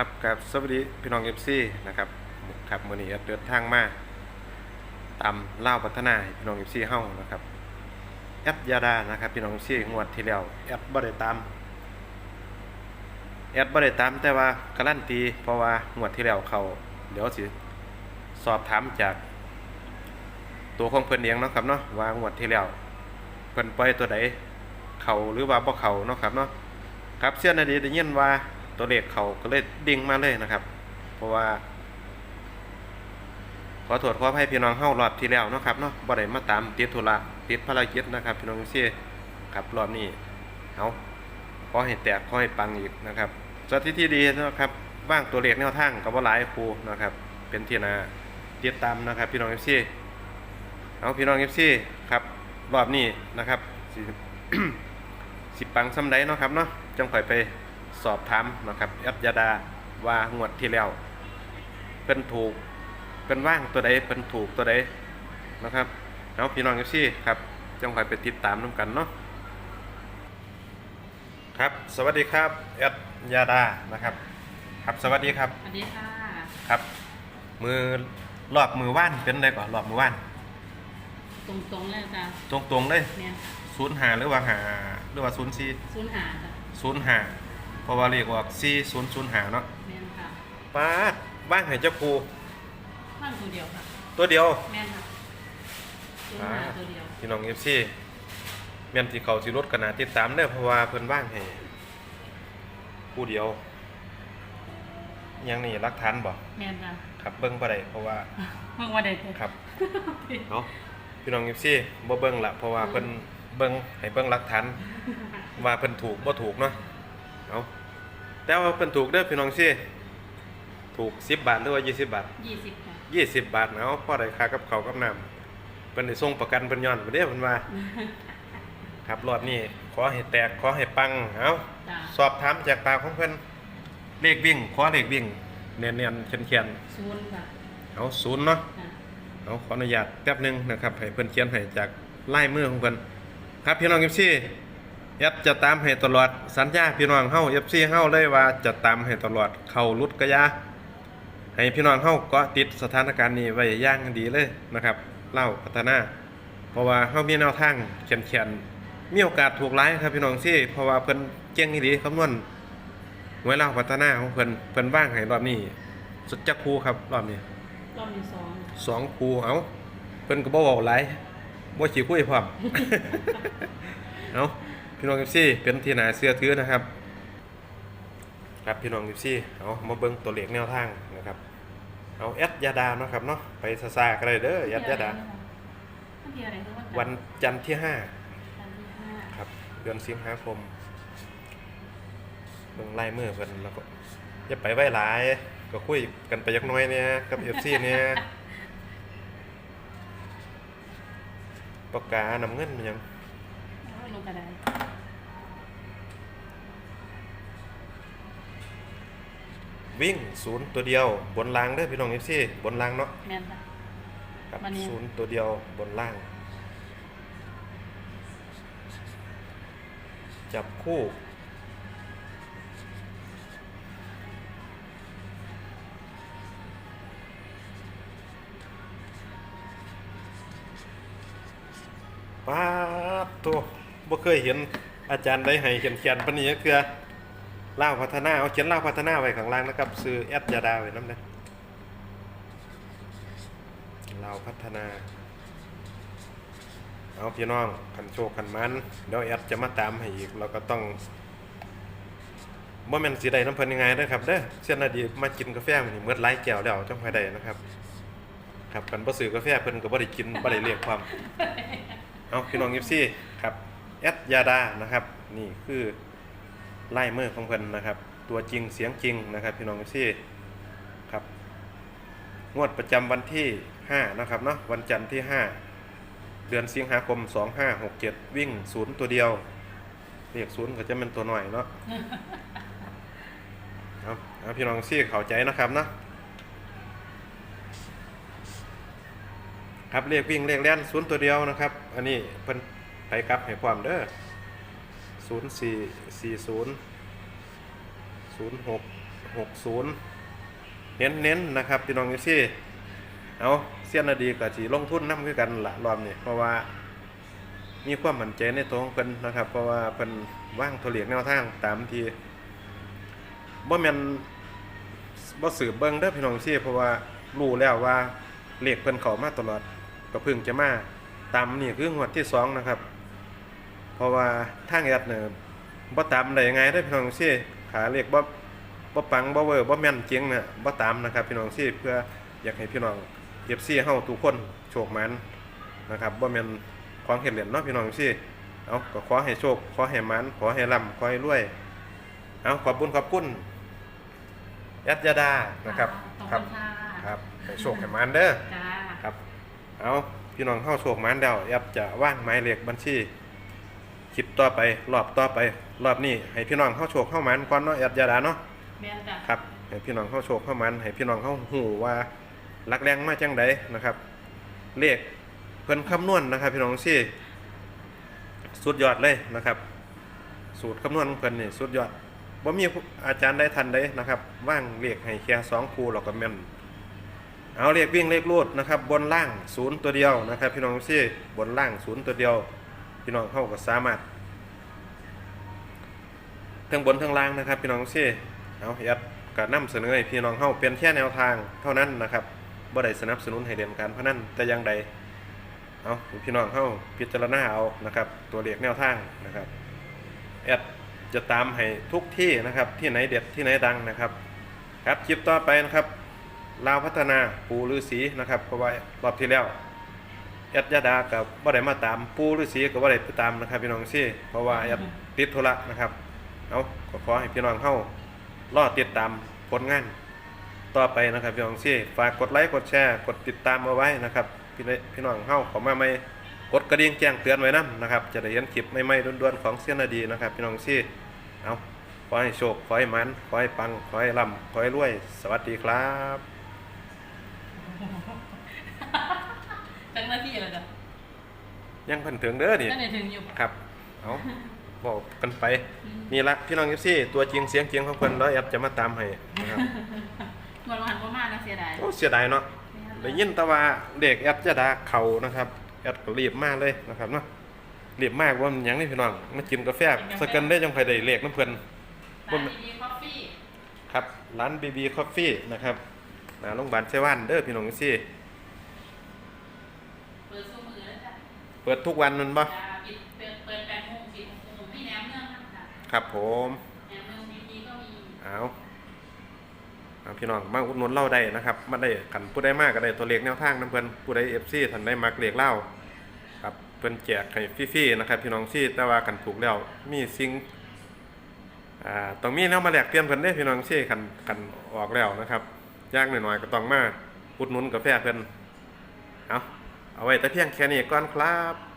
รับกับสวัสดีพี่น้องเอฟซีนะครับครับมือนี้เดินทางมาตามเล่าพัฒนาพี่น้องเอฟซีเฮ้านะครับแอดยาดานะครับพี่น้องเอฟซีงวดที่แล้วแอดบ่ได้ตามแอดบ่ได้ตามแต่ว่าการันตีเพราะว่างวดที่แล้วเขาเดี๋ยวสิสอบถามจากตัวของเพิ่นเองเนาะครับเนาะว่างวดที่แล้วเพิ่นปล่อยตัวใดเขาหรือว่าบ่เขาเนาะครับเนาะครับเสี้ยนอดีตได้ยินว่า ตัวเลขเขาก็เลยดิ่งมาเลยนะครับ เพราะว่า ขอโทษขออภัยพี่น้องเฮารอบที่แล้วนะครับเนาะบ่ได้มาตามติดธุระติดภารกิจนะครับ พี่น้องเสียครับรอบนี้เอาขอให้แตกขอให้ปังอีกนะครับสถิติดีนะครับว่างตัวเลขแนวทางก็บ่หลายครูนะครับ เป็นที่นาติดตามนะครับ พี่น้องเอฟซีเอาพี่น้องเอฟซีครับรอบนี้นะครับสิปังซ้ำใดเนาะครับเนาะจังค่อยไป สอบถามนะครับแอดยาดาว่างวดที่แล้วเป็นถูกเป็นว่างตัวใดเป็นถูกตัวใดนะครับเอาพี่น้องเอฟซีครับจังค่อยไปติดตามน้ำกันเนาะครับ สวัสดีครับแอดยาดานะครับ ครับสวัสดีครับ สวัสดีค่ะครับ มือรอบมือว่านเป็นไดก่อนรอบมือว่าน ตรงตรงๆเลยจ้ะตรงตรงๆเลยเนี่ยศูนย์หาหรือว่าหาหรือว่าศูนย์สี่ศูนย์หาจ้ะศูนย์หา เพราะว่าเรียกว่าสี่ศูนย์ศูนย์หาเนาะแม่นค่ะป้าดว่างให้เจ้าครูบ้านตัวเดียวค่ะ ตัวเดียวแม่นค่ะศูนย์หาตัวเดียวพี่น้องเอฟซีเมียนที่เขาสิรถกันนาติดตามเด้อเพราะว่าเพิ่นว่างให้ผู้เดียวยังนี่รักฐานบ่แม่นค่ะครับเบิ่งบ่ได้เพราะว่าเมื่อวันใดเถอะครับเนาะพี่น้องเอฟซีบ่เบิ่งละเพราะว่าเพิ่นเบิ่งให้เบิ่งหลักฐานว่าเพิ่นถูกบ่ถูกเนาะ เอาแต่ว่าเพิ่นถูกเด้อพี่น้องซี่ถูก10บาทหรือว่า20บาทยี่สิบค่ะ20บาทเอาพอได้ค่ากับข้าวกับน้ำเพิ่นได้ส่งประกันเพิ่นย้อนบ่เด้เพิ่นว่าครับรอบนี้ขอให้แตกขอให้ปังเอาจ้ะสอบถามจากปากของเพิ่นเลขวิ่งขอเลขวิ่งเนียนๆเขียนศูนย์ค่ะๆเอาศูนย์เนาะจ้ะเอาขออนุญาตแป๊บหนึงนะครับให้เพิ่นเขียนให้จากลายมือของเพิ่นครับพี่น้อง FC แอดจะตามให้ตลอดสัญญาพี่น้องเฮา FC เฮาเลยว่าจะตามให้ตลอดเข้ารุดกระยาให้พี่น้องเฮาเกาะติดสถานการณ์นี้ไว้อย่างดีเลยนะครับเล่าพัฒนา เพราะว่าเฮามีแนวทางเขียนๆมีโอกาสถูกหลายครับพี่น้องซี่เพราะว่าเพิ่นเก่งอีหลีคำนวณไว้เล่าพัฒนาของเพิ่นเพิ่นว่างให้รอบนี้สุดจักครูครับรอบนี้รอบที่สองสองครูเอาเพิ่นก็บ่เว้าหลายบ่สิคุยพร้อมเอา พี่น้อง FC เป็นที่น่าเชื่อถือนะครับ ครับพี่น้อง FC เอามาเบิ่งตัวเลขแนวทางนะครับ เอาแอดยาดาเนาะครับเนาะไปซาๆก็ได้เด้อแอดยาดา วันที่อะไรคะวันจันทร์ที่ห้าวันที่ห้าครับเดือนสิงหาคมเบิ่งไล่มือเพิ่นแล้วก็อย่าไปไว้หลาย ก็คุยกันไปจักหน้อยเนี่ยกับ FC เนี่ยปากกาน้ำเงินมันยังเอาลงกระได วิ่งศูนย์ตัวเดียว บนรางเด้อพี่น้อง FC บนรางเนาะแม่นค่ะครับวันนี้ ศูนย์ตัวเดียวบนล่าง จับคู่ป้าดตัวบ่เคยเห็นอาจารย์ได้ให้เขียนเขียนๆปานนี้คือเล่าวพัฒนาเอาเขียนเล่าวพัฒนาไว้ข้างล่างนะครับซื้อแอดยาดาไว้นำเด้อเราวพัฒนา เอาพี่น้องขันโชคขันมันเดี๋ยวแอดจะมาตามให้อีกเราก็ต้องบ่แม่นสิได้น้ำเพิ่นยังไงเด้อครับเด้อเช่นอดีตมากินกาแฟมื้อนี้เมื่อหลายแก้วแล้วจังค่อยได้นะครับ ครับกันบ่ซื้อกาแฟเพิ่นก็บ่ได้กินบ่ได้เรียกความเอาพี่น้อง FC ครับแอดยาดานะครับ นี่คือ ลายมือของเพิ่นนะครับ ตัวจริงเสียงจริงนะครับ พี่น้อง FC ครับ งวดประจำวันที่5นะครับเนาะวันจันทร์ที่ 5 เดือนสิงหาคม 2567 วิ่งศูนย์ตัวเดียวเรียกศูนย์ก็จะเป็นตัวหน่อยเนาะครับเอาพี่น้องซี่เข้าใจนะครับเนาะครับเรียกวิ่งเรียกแล่นศูนย์ตัวเดียวนะครับ อันนี้เพิ่นไปกลับให้ความเด้อ ศูนย์สี่สี่ศูนย์ศูนย์หกหกศูนย์เน้นเน้นนะครับพี่น้องซี่เอาเสี้ยนนาดีกับสีลงทุนน้ำคือกันละรอบนี้เพราะว่ามีความมั่นใจในตัวของเพิ่นนะครับ เพราะว่าเพิ่นว่างทเลียกแนวทางตามทีบ่แมนบ่สืบเบิ่งเด้อพี่น้องซี่เพราะว่ารู้แล้วว่าเลขเพิ่นเข้ามาตลอดก็เพิ่งจะมาตามนี่คืองวดที่สองนะครับ เพราะว่าทางแอดเนี่ยบ่ตามได้ยังไงเด้อพี่น้องซี่ขาเลขบ่บ่ปังบ่เวอร์บ่แม่นจริงน่ะบ่ตามนะครับ พี่น้องซี่เพื่ออยากให้พี่น้อง FC เฮาทุกคนโชคมันนะครับบ่แม่นของเห็ดเหรียญเนาะพี่น้องสิเอาก็ขอให้โชคขอให้มันขอให้ร่ำขอให้รวยเอาขอบคุญขอบคุณยัดยาดานะครับขอบครัคุณค่ะครับให้โชคให้มันเด้อจ้าครับเอาพี่น้องเข้าโชคมันแล้วยับจะว่างหมายเลขบัญชี คลิปต่อไปรอบต่อไป รอบนี้ให้พี่น้องเข้าโชคเข้ามันก่อนเนาะยัดยาดาเนาะแม่นจ้ะครับให้พี่น้องเข้าโชคเข้ามันให้พี่น้องเข้าหูว่ารักแรงมาจังใดนะครับ เลขเพิ่นคำนวณนะครับ พี่น้องสิสุดยอดเลยนะครับ สูตรคำนวณของเพิ่นนี่สุดยอดว่ามีผู้อาจารย์ได้ทันได้นะครับ ว่างเลขให้แค่สองคู่เราก็แม่นเอาเลขวิ่งเลขรูดนะครับ บนล่างศูนย์ตัวเดียวนะครับ พี่น้องสิบนล่างศูนย์ตัวเดียว พี่น้องเข้าก็สามารถทั้งบนทั้งล่างนะครับ พี่น้องสิเอายัดก็นำเสนอให้พี่น้องเข้าเป็นแค่แนวทางเท่านั้นนะครับบ่ได้สนับสนุนให้เรียนการพนันแต่อย่างใดเอาพี่น้องเข้าพิจารณาเอานะครับ ตัวเลขแนวทางนะครับแอดจะตามให้ทุกที่นะครับที่ไหนเด็ดที่ไหนดังนะครับ ครับคลิปต่อไปนะครับลาวพัฒนาปูฤาษีนะครับเพราะว่ารอบที่แล้ว แอดยาดากับบ่าได้มาตามปูฤาษีกับบ่ได้ไปตามนะครับพี่น้องซี่เพราะว่าแอดติดธุระนะครับเอาก็ขอให้พี่น้องเข้ารอติดตามผลงาน ต่อไปนะครับพี่น้องซี่ฝากกดไลค์กดแชร์กดติดตามเอาไว้นะครับพี่น้องพี่น้องเข้าขอมาไม่กดกระดิ่งแจ้งเตือนไว้นํนะครับ จะได้เห็นคลิปใหม่ๆด่วนๆของเสียนาดีนะครับ พี่น้องซี่เอาขอให้โชคขอให้มันขอให้ปังขอให้ร่ำขอให้รวย สวัสดีครับ จังหน้าที่อะไรจ้ะยังเพิ่นถึงเด้อนี่จังไหนถึงอยู่ครับเอาบอกกันไปนี่ละพี่น้องซี่ตัวจริงเสียงจริงของเพิ่นร้อยแอดจะมาตามให้นะครับเงินวันประมาณนะเสียดายโอ้เสียดายเนาะได้ยินแต่ว่าเด็กแอดจะดาเขานะครับแอดก็รีบมากเลยนะครับเนาะรีบมากว่ามันหยังนี่พี่น้องมากินกาแฟสกันได้จังไผได้เลขน้ำเพิ่นร้านดีๆคอฟฟี่ครับร้าน BB Coffee นะครับหน้าโรงพยาบาลไชว่านเด้อพี่น้องซี่ เปิดสู้มือแล้วจ้ะ เปิดทุกวันนั่นบ่จะปิดเปิดเปิดแปดโมงปิดหกโมงมีแหนมเนืองค่ะครับผมแหนมเนืองดีๆก็มีเอาเอาพี่น้องมาอุดหนุนเล่าได้นะครับมาได้กันผู้ได้มากก็ได้ตัวเลขแนวทางน้ำเพิ่นผู้ใด FC ท่านได้มักเลขเล่าครับเพิ่นแจกให้ฟรีๆนะครับ พี่น้องซี่แต่ว่ากันถูกแล้วมีสิ่งอ่าต้องมีแนวมาแลกเปลี่ยนเพิ่นได้พี่น้องซี่คันคันออกแล้วนะครับย่างน้อยๆก็ต้องมาอุดหนุนกาแฟเพิ่นเอา เอาไว้แต่เพียงแค่นี้ก่อนครับ